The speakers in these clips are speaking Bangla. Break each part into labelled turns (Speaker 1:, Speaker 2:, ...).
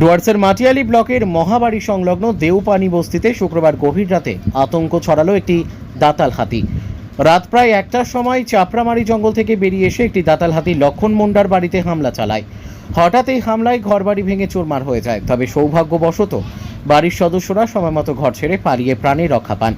Speaker 1: ডুয়ার্সের মাটিয়ালি ব্লকের মহাবাড়ি সংলগ্ন দেউপানি বস্তিতে শুক্রবার গভীর রাতে আতঙ্ক ছড়ালো একটি দাতাল হাতি। রাত প্রায় একটার সময় চাপড়ামারি জঙ্গল থেকে বেরিয়ে এসে একটি দাতাল হাতি লক্ষণ মুন্ডার বাড়িতে হামলা চালায়। হঠাৎ এই হামলায় ঘরবাড়ি ভেঙে চুরমার হয়ে যায়, তবে সৌভাগ্যবশত বাড়ির সদস্যরা সময়মতো ঘর ছেড়ে পালিয়ে প্রাণে রক্ষা পান।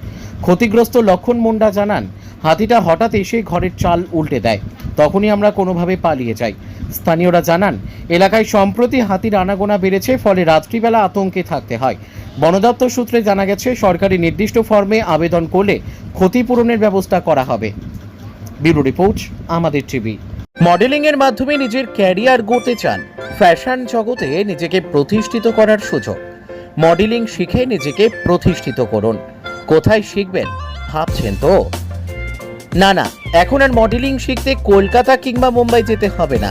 Speaker 1: ক্ষতিগ্রস্ত লক্ষণ মুন্ডা জানান, হাতিটা হঠাৎ এসে ঘরের চাল উল্টে দেয়, তখনই আমরা কোনোভাবে পালিয়ে যাই। স্থানীয়রা জানান, এলাকায় সম্প্রতি হাতির আনাগোনা বেড়েছে, ফলে রাত্রিবেলা আতঙ্কে থাকতে হয়। বন দপ্তর সূত্রে জানা গেছে, সরকারি নির্দিষ্ট ফর্মে আবেদন করলে ক্ষতিপূরণের ব্যবস্থা করা হবে। Bureau report, Amader TV. Modelling এর মাধ্যমে নিজের ক্যারিয়ার গড়তে চান। ফ্যাশন জগতে নিজেকে প্রতিষ্ঠিত করার সুযোগ। মডেলিং শিখে নিজেকে প্রতিষ্ঠিত করুন। কোথায় শিখবেন, ভাবছেন তো? না না, এখন আর মডেলিং শিখতে কলকাতা কিংবা মুম্বাই যেতে হবে না।